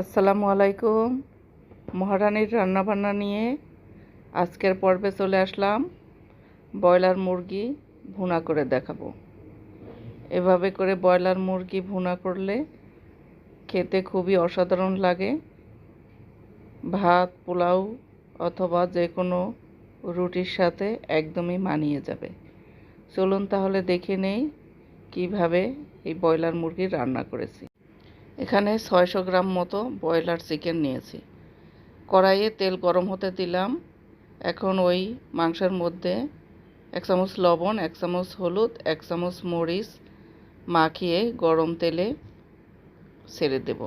আসসালামু আলাইকুম। মহারানীর রান্নাবান্না নিয়ে আজকের পর্বে চলে আসলাম। ব্রয়লার মুরগি ভুনা করে দেখাবো। এভাবে করে ব্রয়লার মুরগি ভুনা করলে খেতে খুবই অসাধারণ লাগে। ভাত, পোলাও অথবা যে কোনো রুটির সাথে একদমই মানিয়ে যাবে। চলুন তাহলে দেখে নেই কীভাবে এই ব্রয়লার মুরগি রান্না করেছি। এখানে ছয়শো গ্রাম মতো ব্রয়লার চিকেন নিয়েছি। কড়াইয়ে তেল গরম হতে দিলাম। এখন ওই মাংসের মধ্যে এক চামচ লবণ, এক চামচ হলুদ, এক চামচ মরিচ মাখিয়ে গরম তেলে ছেড়ে দেব।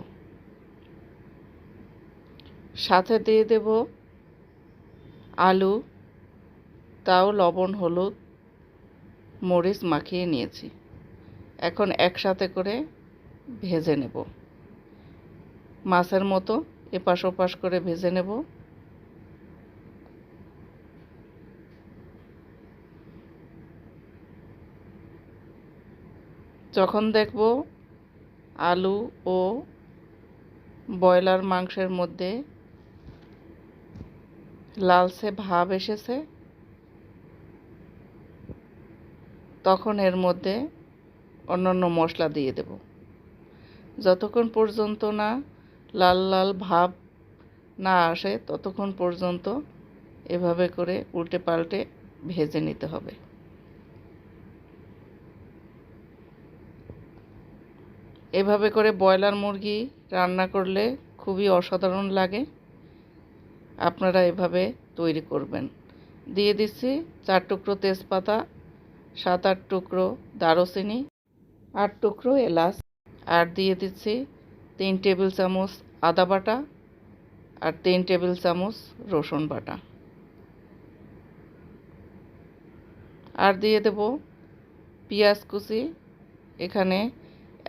সাথে দিয়ে দেব আলু, তাও লবণ, হলুদ, মরিচ মাখিয়ে নিয়েছি। এখন একসাথে করে ভেজে নেব। মাছের মতো এপাশ ওপাশ করে ভেজে নেব। যখন দেখব আলু ও ব্রয়লার মাংসের মধ্যে লালচে ভাব এসেছে, তখন এর মধ্যে অন্যান্য মশলা দিয়ে দেব। যতক্ষণ পর্যন্ত না লাল লাল ভাব না আসে, ততক্ষণ পর্যন্ত এভাবে করে উল্টে পাল্টে ভেজে নিতে হবে। এভাবে করে ব্রয়লার মুরগি রান্না করলে খুবই অসাধারণ লাগে। আপনারা এভাবে তৈরি করবেন। দিয়ে দিচ্ছি চার টুকরো তেজপাতা, সাত আট টুকরো দারুচিনি, আট টুকরো এলাচ। আর দিয়ে দিচ্ছি তিন টেবিল চামচ আদা বাটা আর তিন টেবিল চামচ রসুন বাটা। আর দিয়ে দেব পেঁয়াজ কুচি। এখানে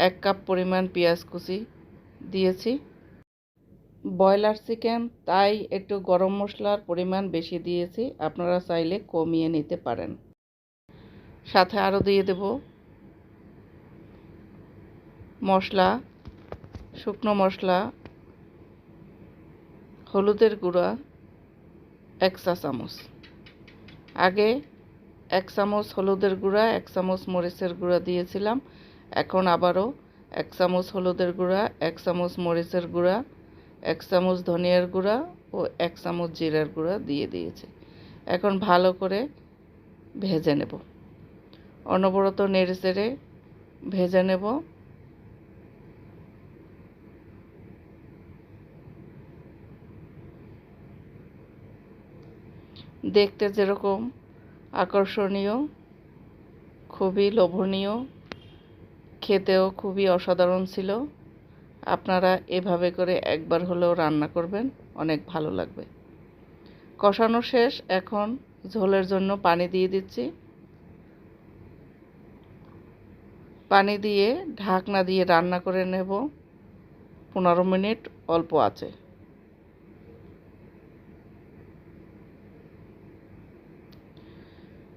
এক কাপ পরিমাণ পেঁয়াজ কুচি দিয়েছি। ব্রয়লার চিকেন, তাই একটু গরম মশলার পরিমাণ বেশি দিয়েছি, আপনারা চাইলে কমিয়ে নিতে পারেন। সাথে আরও দিয়ে দেব মশলা, শুকনো মশলা, হলুদের গুঁড়া, এক চা চামচ। আগে এক চামচ হলুদের গুঁড়া, এক চামচ মরিচের গুঁড়া দিয়েছিলাম। এখন আবারও এক চামচ হলুদের গুঁড়া, এক চামচ মরিচের গুঁড়া, এক চামচ ধনিয়ার গুঁড়া ও এক চামচ জিরার গুঁড়া দিয়ে দিয়েছে। এখন ভালো করে ভেজে নেব। অনবরত নেড়ে চেড়ে ভেজে নেব। দেখতে যেরকম আকর্ষণীয়, খুবই লোভনীয়, খেতেও খুবই অসাধারণ ছিল। আপনারা এভাবে করে একবার হলেও রান্না করবেন, অনেক ভালো লাগবে। কষানো শেষ, এখন ঝোলের জন্য পানি দিয়ে দিচ্ছি। পানি দিয়ে ঢাকনা দিয়ে রান্না করে নেব। পনেরো মিনিট অল্প আছে।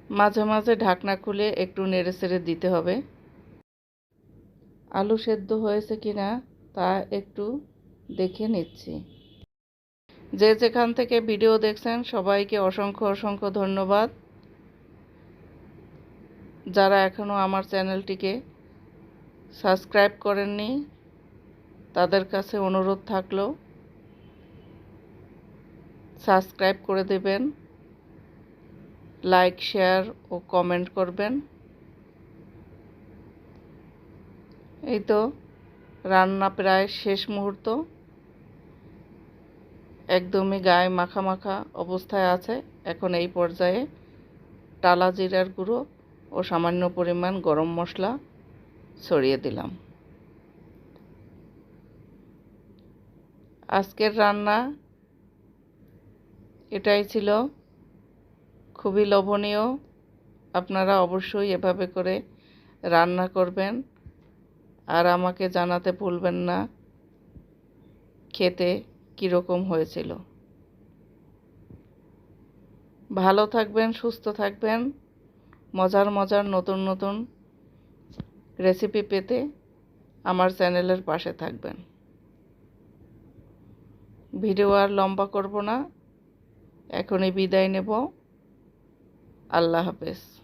মাঝে মাঝে ঢাকনা খুলে একটু নেড়ে চেড়ে দিতে হবে। আলু সেদ্ধ হয়েছে কি না তা একটু দেখে নিচ্ছি। যে যেখান থেকে ভিডিও দেখছেন, সবাইকে অসংখ্য অসংখ্য ধন্যবাদ। যারা এখনও আমার চ্যানেলটিকে সাবস্ক্রাইব করেননি, তাদের কাছে অনুরোধ থাকল, সাবস্ক্রাইব করে দেবেন। লাইক, শেয়ার ও কমেন্ট করবেন। এই তো রান্না প্রায় শেষ মুহূর্ত। একদমই গায়ে মাখা মাখা অবস্থায় আছে। এখন এই পর্যায়ে টালা জিরার গুঁড়ো ও সামান্য পরিমাণ গরম মশলা ছড়িয়ে দিলাম। আজকের রান্না এটাই ছিল। খুবই লোভনীয়। আপনারা অবশ্যই এভাবে করে রান্না করবেন। আর আমাকে জানাতে ভুলবেন না খেতে কীরকম হয়েছিল। ভালো থাকবেন, সুস্থ থাকবেন। মজার মজার নতুন নতুন রেসিপি পেতে আমার চ্যানেলের পাশে থাকবেন। ভিডিও আর লম্বা করব না। এখনই বিদায় নেব। আল্লাহ হাফেজ।